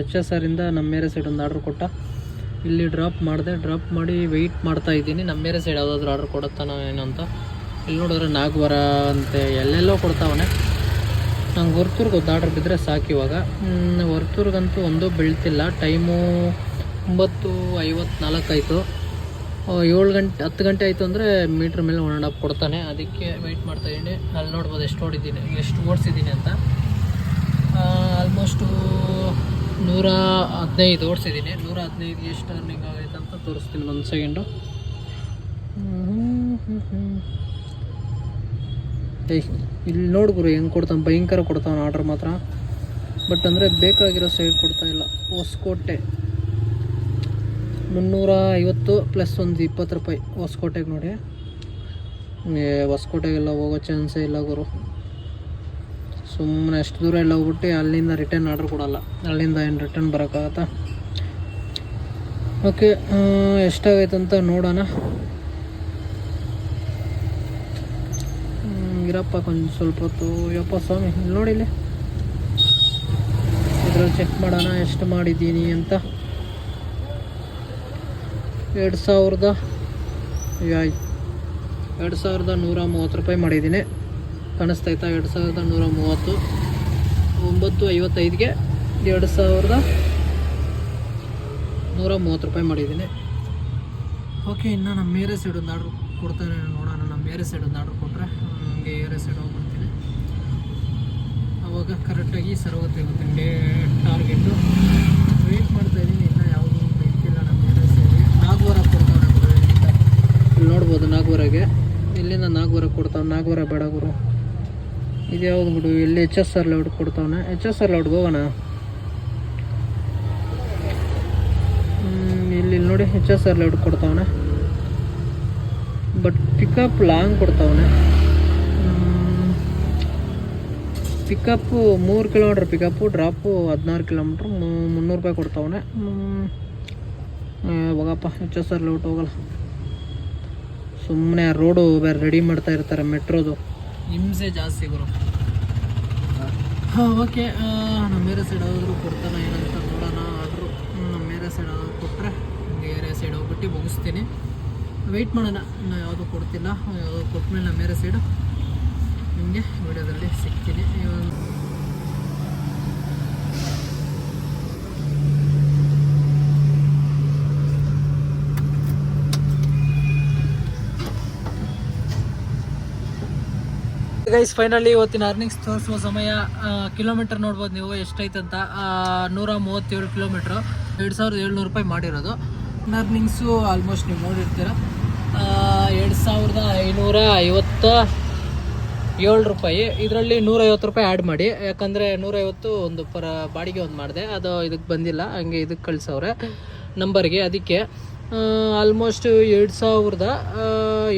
ಎಚ್ ಎಸ್ ಆರಿಂದ ನಮ್ಮ ಮೇರೆ ಸೈಡ್ ಒಂದು ಆರ್ಡ್ರ್ ಕೊಟ್ಟ. ಇಲ್ಲಿ ಡ್ರಾಪ್ ಮಾಡಿದೆ ಡ್ರಾಪ್ ಮಾಡಿ ವೆಯ್ಟ್ ಮಾಡ್ತಾ ಇದ್ದೀನಿ. ನಮ್ಮ ಮೇರೆ ಸೈಡ್ ಯಾವುದಾದ್ರೂ ಆರ್ಡ್ರ್ ಕೊಡುತ್ತಾನೋ ಏನೋ ಅಂತ. ಇಲ್ಲಿ ನೋಡಿದ್ರೆ ನಾಗ್ವರ ಅಂತೆ, ಎಲ್ಲೆಲ್ಲೋ ಕೊಡ್ತಾವನೆ. ನಂಗೆ ವರ್ತೂರ್ಗೆ ಒಂದು ಆರ್ಡ್ರ್ ಬಿದ್ದರೆ ಸಾಕು ಇವಾಗ. ಹೊರ್ತೂರ್ಗಂತೂ ಒಂದು ಬೀಳ್ತಿಲ್ಲ. ಟೈಮು ಒಂಬತ್ತು ಐವತ್ನಾಲ್ಕು ಆಯಿತು. ಏಳು ಗಂಟೆ, ಹತ್ತು ಗಂಟೆ ಆಯಿತು ಅಂದರೆ ಮೀಟ್ರ್ ಮೇಲೆ ಒನ್ ಆ್ಯಂಡ್ ಹಾಫ್ ಕೊಡ್ತಾನೆ. ಅದಕ್ಕೆ ವೆಯ್ಟ್ ಮಾಡ್ತಾ ಇದ್ದೀನಿ. ಅಲ್ಲಿ ನೋಡ್ಬೋದು ಎಷ್ಟು ಓಡಿದ್ದೀನಿ, ಎಷ್ಟು ಓಡಿಸಿದ್ದೀನಿ ಅಂತ. ಆಲ್ಮೋಸ್ಟು ನೂರ ಹದಿನೈದು ಓಡಿಸಿದ್ದೀನಿ. ನೂರ ಹದಿನೈದು ಎಷ್ಟು ಅರ್ನಿಂಗ್ ಆಗೈತೆ ಅಂತ ತೋರಿಸ್ತೀನಿ ಒಂದು ಸೆಕೆಂಡು. ಇಲ್ಲಿ ನೋಡಿ ಗುರು, ಹೆಂಗೆ ಕೊಡ್ತಾನೆ. ಭಯಂಕರ ಕೊಡ್ತಾನೆ ಆರ್ಡ್ರ್ ಮಾತ್ರ. ಬಟ್ ಅಂದರೆ ಬೇಕಾಗಿರೋ ಸೈಡ್ ಕೊಡ್ತಾ ಇಲ್ಲ. ಹೊಸಕೋಟೆ. ಮುನ್ನೂರ ಐವತ್ತು ಪ್ಲಸ್ ಒಂದು ಇಪ್ಪತ್ತು ರೂಪಾಯಿ ಹೊಸಕೋಟೆಗೆ ನೋಡಿ. ಹೊಸಕೋಟೆಗೆಲ್ಲ ಹೋಗೋ ಚಾನ್ಸೇ ಇಲ್ಲ ಗುರು. ಸುಮ್ಮನೆ ಎಷ್ಟು ದೂರ ಎಲ್ಲ ಹೋಗ್ಬಿಟ್ಟು ಅಲ್ಲಿಂದ ರಿಟರ್ನ್ ಆರ್ಡ್ರ್ ಕೊಡಲ್ಲ. ಅಲ್ಲಿಂದ ಏನು ರಿಟರ್ನ್ ಬರೋಕ್ಕಾಗತ್ತಾ? ಓಕೆ ಎಷ್ಟಾಗೈತೆ ಅಂತ ನೋಡೋಣ. ಇರಪ್ಪ, ಕೊಂಚ ಸ್ವಲ್ಪ ಹೊತ್ತು. ಯಪ್ಪ ಸ್ವಾಮಿ, ಇಲ್ಲಿ ನೋಡಿ ಇಲ್ಲಿ. ಇದ್ರಲ್ಲಿ ಚೆಕ್ ಮಾಡೋಣ, ಎಷ್ಟು ಮಾಡಿದ್ದೀನಿ ಅಂತ. ಎರಡು ಸಾವಿರದ ಎರಡು ಸಾವಿರದ ನೂರ ಮೂವತ್ತು ರೂಪಾಯಿ ಮಾಡಿದ್ದೀನಿ. ಕಾಣಿಸ್ತೈತಾ ಎರಡು ಸಾವಿರದ ನೂರ ಮೂವತ್ತು, ಒಂಬತ್ತು ಐವತ್ತೈದಿಗೆ ಎರಡು ಸಾವಿರದ ನೂರ ಮೂವತ್ತು ರೂಪಾಯಿ ಮಾಡಿದ್ದೀನಿ. ಓಕೆ ಇನ್ನು ನಮ್ಮ ಏರಿಯಾ ಸೈಡ್ ಒಂದು ಆರ್ಡ್ರ್ ಕೊಡ್ತಾರೆ ನೋಡೋಣ. ನಮ್ಮ ಮೇರೆ ಸೈಡ್ ಒಂದು ಆರ್ಡ್ರ್ ಕೊಟ್ಟರೆ ಹಂಗೆ ಏರಿಯಾ ಸೈಡ್ ಹೋಗ್ಬಿಡ್ತೀನಿ ಅವಾಗ ಕರೆಕ್ಟಾಗಿ ಸರ್ವತ್ತೆ ಡೇ ಟಾರ್ಗೆಟು ವೆಯ್ಟ್ ಮಾಡ್ತಾ ಇದ್ದೀನಿ ಇನ್ನೂ ಯಾವುದೂ ಬೇಕಿಲ್ಲ ನಮ್ಮ ಏರಿಯಾ ಸೈಡ್ಗೆ ನಾಲ್ಕುವರ ಕೊಡ್ತಾವೆ ನಮ್ಗೆ ಇಲ್ಲಿಂದ ಇಲ್ಲಿ ನೋಡ್ಬೋದು ನಾಲ್ಕುವರೆಗೆ ಇಲ್ಲಿಂದ ನಾಲ್ಕುವರೆ ಕೊಡ್ತಾವೆ ನಾಲ್ಕುವರೆ ಬೇಡ ಗುರು ಇದು ಯಾವ್ದು ಬಿಡು, ಇಲ್ಲಿ ಎಚ್ ಎಸ್ ಆರ್ ಲೌಡ್ ಕೊಡ್ತಾವನೆ. ಎಚ್ ಎಸ್ ಆರ್ ಲೌಡ್ಗೆ ಹೋಗೋಣ. ಇಲ್ಲಿ ನೋಡಿ ಎಚ್ ಎಸ್ ಆರ್ ಲೌಡ್ ಕೊಡ್ತಾವನೆ. ಬಟ್ ಪಿಕಪ್ ಲಾಂಗ್ ಕೊಡ್ತಾವನೆ. ಪಿಕಪ್ಪು ಮೂರು ಕಿಲೋಮೀಟ್ರ್ ಪಿಕಪ್ಪು ಡ್ರಾಪು ಹದಿನಾರು ಕಿಲೋಮೀಟ್ರ್ ಮುನ್ನೂರು ರೂಪಾಯಿ ಕೊಡ್ತಾವನೆ. ಹೋಗಪ್ಪ ಎಚ್ ಎಸ್ ಆರ್ ಲೌಟ್ ಹೋಗಲ್ಲ. ಸುಮ್ಮನೆ ರೋಡು ಬೇರೆ ರೆಡಿ ಮಾಡ್ತಾ ಇರ್ತಾರೆ ಮೆಟ್ರೋದು ಹಿಂಸೆ ಜಾಸ್ತಿ ಗುರು. ಹಾಂ ಓಕೆ ನಮ್ಮ ಬೇರೆ ಸೈಡ್ ಆದರೂ ಕೊಡ್ತಾನೆ, ಏನಂತ ನೋಡೋಣ. ಆದರೂ ನಮ್ಮ ಬೇರೆ ಸೈಡ್ ಕೊಟ್ಟರೆ ಬೇರೆ ಸೈಡ್ ಹೋಗ್ಬಿಟ್ಟು ಮುಗಿಸ್ತೀನಿ. ವೆಯ್ಟ್ ಮಾಡೋಣ. ನಾನು ಯಾವುದೂ ಕೊಡ್ತಿಲ್ಲ, ಯಾವುದೋ ಕೊಟ್ಮೇಲೆ ನಮ್ಮ ಬೇರೆ ಸೈಡು ನಿಮಗೆ ವಿಡಿಯೋದಲ್ಲಿ ಸಿಗ್ತೀನಿ. ಗೈಸ್ ಫೈನಲಿ ಇವತ್ತಿನ ಅರ್ನಿಂಗ್ಸ್ ತೋರಿಸುವ ಸಮಯ ಕಿಲೋಮೀಟರ್ ನೋಡ್ಬೋದು ನೀವು ಎಷ್ಟೈತೆ ಅಂತ ಆ, ನೂರ ಮೂವತ್ತೇಳು ಕಿಲೋಮೀಟ್ರು ಎರಡು ಸಾವಿರದ ಏಳ್ನೂರು ರೂಪಾಯಿ ಮಾಡಿರೋದು. ಅರ್ನಿಂಗ್ಸು ಆಲ್ಮೋಸ್ಟ್ ನೀವು ನೋಡಿರ್ತೀರ. ಎರಡು ಸಾವಿರದ ಐನೂರ ಐವತ್ತ ಏಳು ರೂಪಾಯಿ. ಇದರಲ್ಲಿ ನೂರೈವತ್ತು ರೂಪಾಯಿ ಆ್ಯಡ್ ಮಾಡಿ. ಯಾಕಂದರೆ ನೂರೈವತ್ತು ಒಂದು ಪರ ಬಾಡಿಗೆ ಒಂದು ಮಾಡಿದೆ. ಅದು ಇದಕ್ಕೆ ಬಂದಿಲ್ಲ. ಹಂಗೆ ಇದಕ್ಕೆ ಕಳಿಸೋರೆ ನಂಬರ್ಗೆ ಅದಕ್ಕೆ ಆಲ್ಮೋಸ್ಟ್ ಎರಡು ಸಾವಿರದ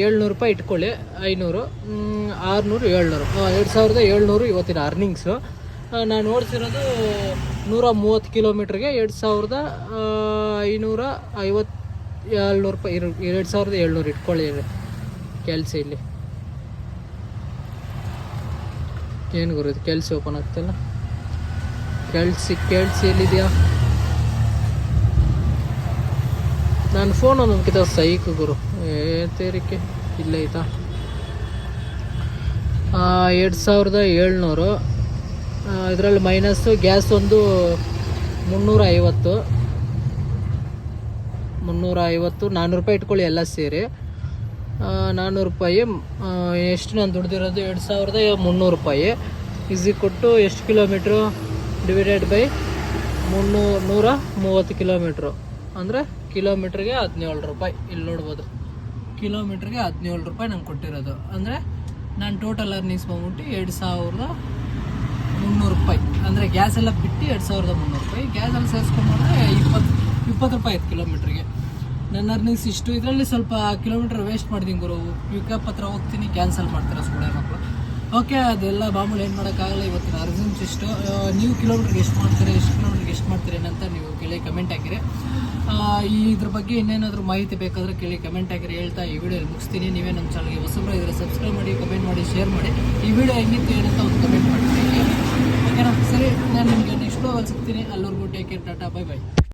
ಏಳ್ನೂರು ರೂಪಾಯಿ ಇಟ್ಕೊಳ್ಳಿ, ಐನೂರು. ಆರುನೂರು, ಏಳ್ನೂರು. ಎರಡು ಸಾವಿರದ ಏಳ್ನೂರು ಇವತ್ತಿನ ಅರ್ನಿಂಗ್ಸು ನಾನು ಓಡಿಸಿರೋದು ನೂರ ಮೂವತ್ತು ಕಿಲೋಮೀಟ್ರಿಗೆ ಎರಡು ಸಾವಿರದ ಐನೂರ ಐವತ್ತು, ಏಳ್ನೂರು ರೂಪಾಯಿ ಎರಡು ಸಾವಿರದ ಏಳ್ನೂರು ಇಟ್ಕೊಳ್ಳಿ ಕೆಲಸ ಇಲ್ಲಿ. ಏನು ಗುರು ಕೆಲ್ಸ ಓಪನ್ ಆಗ್ತಿಲ್ಲ? ಕೆಲ್ಸಿ ಕೆಲ್ಸಿ ಎಲ್ಲಿದೆಯಾ? ನಾನು ಫೋನ್ ಒಂದೊಂದ್ಕಿತ ಸೈಕ್ ಗುರು. ತೇರಿಕೆ. ಇಲ್ಲ ಆಯ್ತಾ ಎರಡು ಸಾವಿರದ ಏಳ್ನೂರು. ಇದರಲ್ಲಿ ಮೈನಸ್ಸು ಗ್ಯಾಸ್ ಒಂದು ಮುನ್ನೂರ ಐವತ್ತು ಮುನ್ನೂರ ಐವತ್ತು ನಾನ್ನೂರು ರೂಪಾಯಿ ಇಟ್ಕೊಳ್ಳಿ ಎಲ್ಲ ಸೇರಿ. ನಾನ್ನೂರು ರೂಪಾಯಿ ಎಷ್ಟು ನಾನು ದುಡ್ದಿರೋದು? ಎರಡು ಸಾವಿರದ ಮುನ್ನೂರು ರೂಪಾಯಿ. ಈಸಿ ಕೊಟ್ಟು ಎಷ್ಟು ಕಿಲೋಮೀಟ್ರು ಡಿವೈಡೆಡ್ ಬೈ ಮುನ್ನೂರು ನೂರ ಮೂವತ್ತು ಕಿಲೋಮೀಟ್ರು ಅಂದರೆ ಕಿಲೋಮೀಟ್ರಿಗೆ ಹದಿನೇಳು ರೂಪಾಯಿ. ಇಲ್ಲಿ ನೋಡ್ಬೋದು. ಕಿಲೋಮೀಟ್ರಿಗೆ ಹದಿನೇಳು ರೂಪಾಯಿ ನಂಗೆ ಕೊಟ್ಟಿರೋದು. ಅಂದರೆ ನಾನು ಟೋಟಲ್ ಅರ್ನಿಂಗ್ಸ್ ಬಂದ್ಬಿಟ್ಟು ಎರಡು ಸಾವಿರದ ಮುನ್ನೂರು ರೂಪಾಯಿ. ಅಂದರೆ ಗ್ಯಾಸ್ ಎಲ್ಲ ಬಿಟ್ಟು ಎರಡು ಸಾವಿರದ ಮುನ್ನೂರು ರೂಪಾಯಿ. ಗ್ಯಾಸಲ್ಲಿ ಸೇರಿಸ್ಕೊಂಡ್ರೆ ಇಪ್ಪತ್ತು ಇಪ್ಪತ್ತು ರೂಪಾಯಿ ಆಯ್ತು ಕಿಲೋಮೀಟ್ರಿಗೆ. ನನ್ನ ಅರ್ನಿಂಗ್ಸ್ ಇಷ್ಟು. ಇದರಲ್ಲಿ ಸ್ವಲ್ಪ ಕಿಲೋಮೀಟ್ರ್ ವೇಸ್ಟ್ ಮಾಡಿದೀನಿ ಗುರು. ಪಿಕಪ್ ಹತ್ರ ಹೋಗ್ತೀನಿ. ಕ್ಯಾನ್ಸಲ್ ಮಾಡ್ತಾರೆ ಸ್ಕೂಲ್ ಮಕ್ಕಳು ಓಕೆ ಅದೆಲ್ಲ ಮಾಮೂಲಿ ಏನು ಮಾಡೋಕ್ಕಾಗಲ್ಲ ಇವತ್ತಿನ ಅರ್ನಿಂಗ್ಸ್ ಇಷ್ಟು. ನೀವು ಕಿಲೋಮೀಟ್ರಿಗೆ ಎಷ್ಟು ಮಾಡ್ತೀರಿ, ಎಷ್ಟು ಕಿಲೋಮೀಟ್ರಿಗೆ ಎಷ್ಟು ಮಾಡ್ತೀರಿ ಏನಂತ ನೀವು ಕೇಳಿ ಕಮೆಂಟ್ ಹಾಕಿರಿ. ಇದ್ರ ಬಗ್ಗೆ ಇನ್ನೇನಾದರೂ ಮಾಹಿತಿ ಬೇಕಾದ್ರೆ ಕೇಳಿ ಕಮೆಂಟ್ ಆಗಿರಿ ಹೇಳ್ತಾ ಈ ವಿಡಿಯೋ ಮುಗಿಸ್ತೀನಿ. ನೀವೇ ನಮ್ಮ ಚಾನಲ್ಗೆ ಹೊಸಬ್ರು ಇದ್ರೆ ಸಬ್ಸ್ಕ್ರೈಬ್ ಮಾಡಿ ಕಮೆಂಟ್ ಮಾಡಿ ಶೇರ್ ಮಾಡಿ. ಈ ವಿಡಿಯೋ ಹೆಂಗಿತ್ತು ಏನಂತ ಒಂದು ಕಮೆಂಟ್ ಮಾಡಿ ಓಕೆನಾ? ಸರಿ, ನಾನು ನಿಮಗೆ ನೆಕ್ಸ್ಟ್ ಬ್ಲಾಗಲ್ಲಿ ಸಿಗ್ತೀನಿ. ಅಲ್ಲಿವರೆಗೂ take care tata bye bye